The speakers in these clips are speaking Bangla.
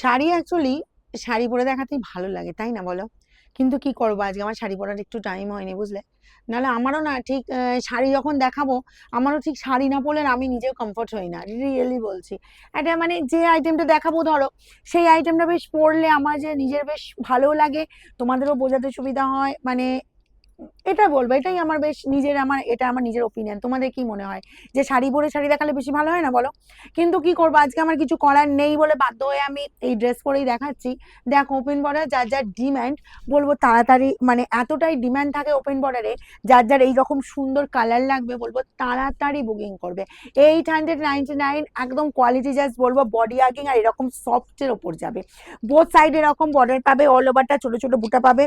শাড়ি অ্যাকচুয়ালি শাড়ি পরে দেখাতেই ভালো লাগে, তাই না বলো? কিন্তু কি করব? আজকে আমার শাড়ি পরার একটু টাইম হয়নি, বুঝলে? নাহলে আমারও না ঠিক শাড়ি যখন দেখাবো, আমারও ঠিক শাড়ি না পরলে আমি নিজেও কমফোর্ট হই না রিয়েলি বলছি। এটা মানে যে আইটেমটা দেখাবো, ধরো, সেই আইটেমটা বেশ পরলে আমার যে নিজের বেশ ভালো লাগে, তোমাদেরও বোঝাতে সুবিধা হয় মানে এটা বলব, এটাই আমার বেশ নিজের আমার, এটা আমার নিজের ওপিনিয়ন তোমাদের কি মনে হয়? যে শাড়ি পরে শাড়ি দেখালে বেশি ভালো হয় না বলো? কিন্তু কি করব? আজকে আমার কিছু করার নেই বলে বাধ্য হয়ে আমি এই ড্রেস পরেই দেখাচ্ছি। দেখো ওপেন বর্ডার যার যার ডিম্যান্ড বলব তাড়াতাড়ি মানে এতটাই ডিম্যান্ড থাকে ওপেন বর্ডারে যার যার এইরকম সুন্দর কালার লাগবে, বলব তাড়াতাড়ি বুকিং করবে। এইট হান্ড্রেড নাইনটি নাইন একদম কোয়ালিটি জাস্ট বলব বডি আগিং আর এরকম সফটের ওপর যাবে। বোথ সাইড এরকম বর্ডার পাবে অল ওভারটা ছোট ছোট বুটা পাবে।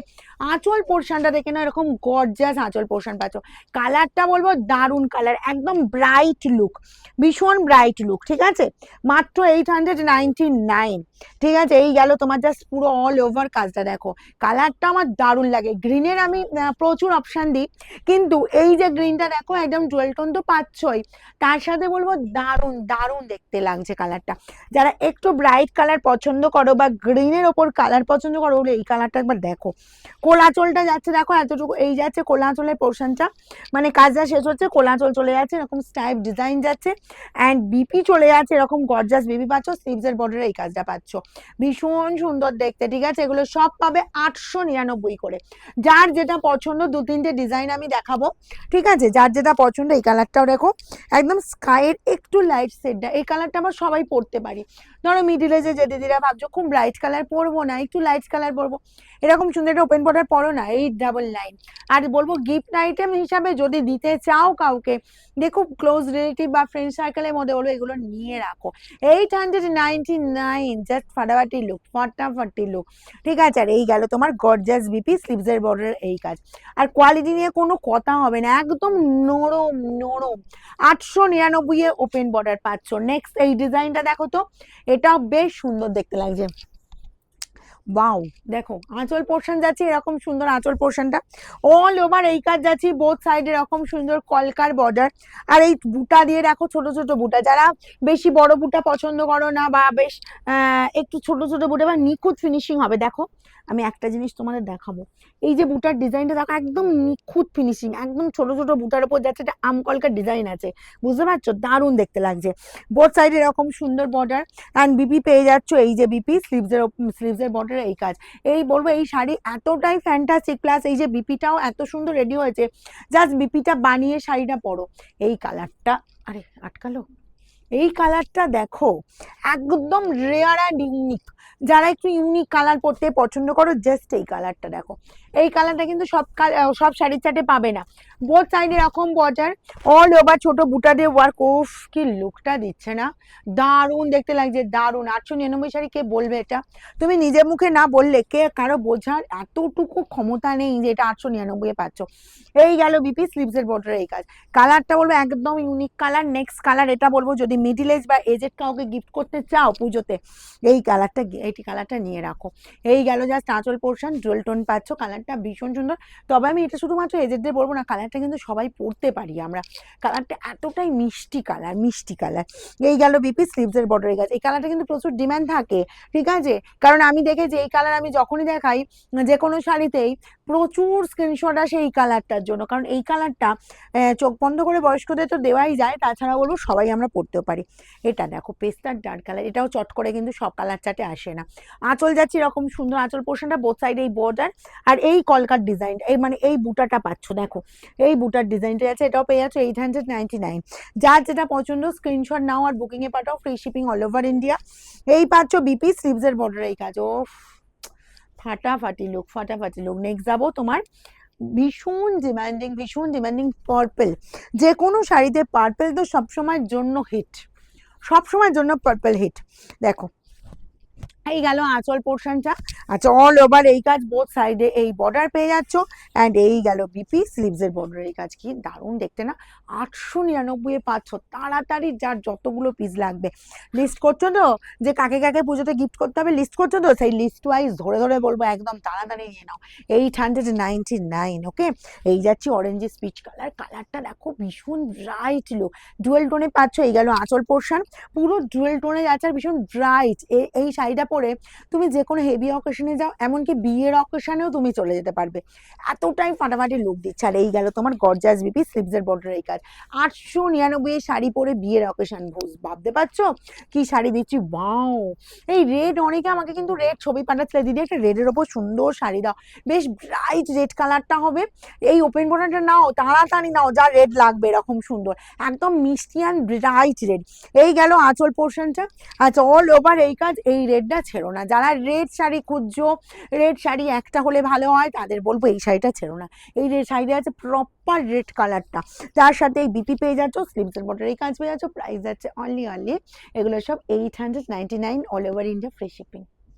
আঁচল পোর্শনটা দেখে না এরকম গর্জাস আঁচল পোর্শন পাচ্ছ। কালারটা বলব দারুণ কালার একদম ব্রাইট লুক ভীষণ ব্রাইট লুক ঠিক আছে? মাত্র এইট হান্ড্রেড নাইনটি নাইন ঠিক আছে? এই গেল তোমার জাস্ট পুরো অল ওভার কাজটা দেখো। কালারটা আমার দারুণ লাগে। গ্রিনের আমি প্রচুর অপশান দিই, কিন্তু এই যে গ্রিনটা দেখো, একদম জুয়েল টোন তো পাচ্ছই। তার সাথে বলব দারুণ দারুণ দেখতে লাগছে কালারটা যারা একটু ব্রাইট কালার পছন্দ করো বা গ্রিনের ওপর কালার পছন্দ করো, বলে এই কালারটা একবার দেখো। কোলাচলটা যাচ্ছে দেখো, এতটুকু, এই যাচ্ছে, কোলাচলের পোর্শনটা। মানে কাজটা শেষ হচ্ছে, কোলাচল চলে যাচ্ছে, এরকম স্টাইপ ডিজাইন যাচ্ছে। অ্যান্ড বিপি চলে যাচ্ছে, এরকম গর্জাস বিপি পাচ্ছ স্লিভসের বর্ডারে এই কাজটা পাচ্ছ। ভীষণ সুন্দর দেখতে, ঠিক আছে? এগুলো সব পাবে আটশো নিরানব্বই করে। যার যেটা পছন্দ, দু তিনটে ডিজাইন আমি দেখাবো, ঠিক আছে? যার যেটা পছন্দ, এই কালারটাও দেখো। একদম স্কাইয়ের একটু লাইট শেডটা এই কালারটা আমরা সবাই পরতে পারি। ধরো মিডিল এজে যে দিদিরা ভাবছ, খুব ব্রাইট কালার পরবো না, একটু লাইট কালার পরবো। এরকম সুন্দর একটা ওপেন বর্ডার পরো না, এই ডাবল লাইন আর বলব গিফট আইটেম হিসাবে যদি দিতে চাও কাউকে দেখো ক্লোজ রিলেটিভ বা ফ্রেন্ড সার্কেলের মধ্যে বলব এগুলো নিয়ে রাখো। Eight hundred ninety nine just ফাটাফাটি লুক ফাটাফাটি লুক ঠিক আছে, আর এই গেল তোমার গর্জাস বিপি স্লিভসের বর্ডারের এই কাজ। আর কোয়ালিটি নিয়ে কোনো কথা হবে না, একদম নরম। আটশো নিরানব্বই ওপেন বর্ডার পাচ্ছ। নেক্সট এই ডিজাইনটা দেখো তো এটাও বেশ সুন্দর দেখতে লাগছে। বাউ দেখো, আঁচল পোর্শন যাচ্ছে এরকম সুন্দর আঁচল পোর্শনটা অল ওভার এই কাজ যাচ্ছে বোথ সাইড এরকম সুন্দর কলকার বর্ডার আর এই বুটা দিয়ে রাখো ছোট ছোট বুটা। যারা বেশি বড় বুটা পছন্দ করো না বা বেশ একটু ছোট ছোট বুটা বা নিখুঁত ফিনিশিং হবে, দেখো, আমি একটা জিনিস তোমাদের দেখাবো। এই যে বুটার ডিজাইনটা দেখো, একদম নিখুঁত ফিনিশিং একদম ছোট ছোট বুটার উপর যাচ্ছে, একটা আমকলকার ডিজাইন আছে। বুঝতে পারছ? দারুণ দেখতে লাগছে। বোথ সাইডে এরকম সুন্দর বর্ডার অ্যান্ড বিপি পেয়ে যাচ্ছ, এই যে বিপি স্লিভসের স্লিভসের বর্ডারে এই কাজ। এই বলব, এই শাড়ি এতটাই ফ্যান্টাস্টিক প্লাস এই যে বিপিটাও এত সুন্দর রেডি হয়েছে জাস্ট বিপিটা বানিয়ে শাড়িটা পরো। এই কালারটা আরে আটকালো? এই কালারটা দেখো, একদম রেয়ার অ্যান্ড ইউনিক যারা একটু ইউনিক কালার পরতে পছন্দ করো জাস্ট এই কালারটা দেখো। এই কালারটা কিন্তু সব সব শাড়ির চাটে পাবে না। বোথ সাইডে এরকম বর্ডার অল ওভার ছোট বুটা দিয়ে ওয়ার্ক ওফ কি লুকটা দিচ্ছে না। দারুণ দেখতে লাগছে, দারুণ। আটশো নিরানব্বই শাড়ি কে বলবে এটা? তুমি নিজের মুখে না বললে কে কারও বোঝার এতটুকু ক্ষমতা নেই যে এটা আটশো নিরানব্বই পাচ্ছ। এই গেল বিপি স্লিভসের বর্ডারে এই কাজ। কালারটা বলব একদম ইউনিক কালার নেক্সট কালার এটা বলব যদি মিডিল এজ বা এজেড কাউকে গিফট করতে চাও পুজোতে, এই কালারটা এইটি কালারটা নিয়ে রাখো। এই গেল জাস্ট আঁচল পোর্শন জুয়েল টোন পাচ্ছ কালারটা ভীষণ সুন্দর। তবে আমি এটা শুধুমাত্র এজেডদের বলব না কালারটা কিন্তু সবাই পরতে পারি আমরা। কালারটা এতটাই মিষ্টি কালার মিষ্টি কালার এই গেল বিপি স্লিভসের বর্ডারের গাছ এই কালারটা কিন্তু প্রচুর ডিম্যান্ড থাকে, ঠিক আছে? কারণ আমি দেখেছি এই কালার আমি যখনই দেখাই, যে কোনো শাড়িতেই প্রচুর স্ক্রিনশট আসে এই কালারটার জন্য। কারণ এই কালারটা চোখ বন্ধ করে বয়স্কদের তো দেওয়াই যায়, তাছাড়া বলব সবাই আমরা পরতেও পারি। এটা দেখো পেস্টার ডার্ক কালার এটাও চট করে কিন্তু সব কালার চাটে আসে না। আঁচল যাচ্ছে এরকম সুন্দর আঁচল পোর্শনটা বোথ সাইডে এই বর্ডার আর এই কলকার ডিজাইন এই মানে এই বুটাটা পাচ্ছ, দেখো। এই বুটার ডিজাইনটা আছে, এটাও পেয়ে যাচ্ছ এইট হান্ড্রেড নাইনটি নাইন যার যেটা পছন্দ স্ক্রিনশট নাও আর বুকিংয়ে পাঠাও free shipping all over India এই পাচ্ছ বিপি স্লিভসের বর্ডার এই কাজ ও ফাটাফাটি লোক ফাটাফাটি লোক নেক্সট যাব তোমার ভীষণ ডিমান্ডিং ভীষণ ডিমান্ডিং পার্পেল যে কোনো শাড়িতে পার্পেল তো সবসময়ের জন্য হিট সবসময়ের জন্য পার্পেল হিট দেখো, এই গেল আঁচল পোর্শনটা আচ্ছা অল ওভার এই কাজ বোথ সাইডে এই বর্ডার পেয়ে যাচ্ছ অ্যান্ড এই গেল বিপি স্লিভসের বর্ডার এই কাজ। কি দারুণ দেখতে না? আটশো নিরানব্বই পাচ্ছ। তাড়াতাড়ি যার যতগুলো পিস লাগবে। লিস্ট করছ তো? যে কাকে কাকে পুজোতে গিফট করতে হবে লিস্ট করছ তো? সেই লিস্ট ওয়াইজ ধরে ধরে বলব একদম তাড়াতাড়ি নিয়ে নাও। Eight hundred ninety nine okay এই যাচ্ছি অরেঞ্জের স্পিচ কালার কালারটা দেখো ভীষণ ব্রাইট লুক ডুয়েল টোনে পাচ্ছ, এই গেল আঁচল পোর্শন পুরো ডুয়েল টোনে যাচ্ছে আর ভীষণ ব্রাইট এই শাড়িটা পরে তুমি যে কোনো হেভি অকেশনে যাও, এমনকি বিয়ের অকেশনেও তুমি চলে যেতে পারবে। এতটাই ফাটাফাটি লুক দিচ্ছে। আর এই গেল তোমার গর্জাস বিপি স্লিভসের বর্ডার এই কাজ। আটশো নিরানব্বই শাড়ি পরে বিয়ের অকেশন ভোজ। ভাবতে পারছ? কি শাড়ি দিচ্ছি? বাও এই রেড অনেকে আমাকে কিন্তু রেড ছবি পাঠাচ্ছিলে দিদি, একটা রেডের ওপর সুন্দর শাড়ি দাও। বেশ ব্রাইট রেড কালারটা হবে। এই ওপেন বর্ডারটা নাও, তাড়াতাড়ি নাও, যা রেড লাগবে, এরকম সুন্দর। একদম মিষ্টি অ্যান্ড ব্রাইট রেড এই গেল আঁচল পোর্শনটা আচ্ছা অল ওভার এই কাজ, এই রেডটা ছেড়ো না। যারা রেড শাড়ি খুঁজছো রেড শাড়ি একটা হলে ভালো হয়, তাদের বলব এই শাড়িটা ছেড়ো না। এই রেড শাড়িটা আছে প্রপার রেড কালারটা তার সাথে এই বিপি পেয়ে যাচ্ছ স্লিমসের বর্ডার এই কাজ পেয়ে যাচ্ছ প্রাইস যাচ্ছে অনলি অনলি এগুলো সব eight hundred ninety nine all over India free shipping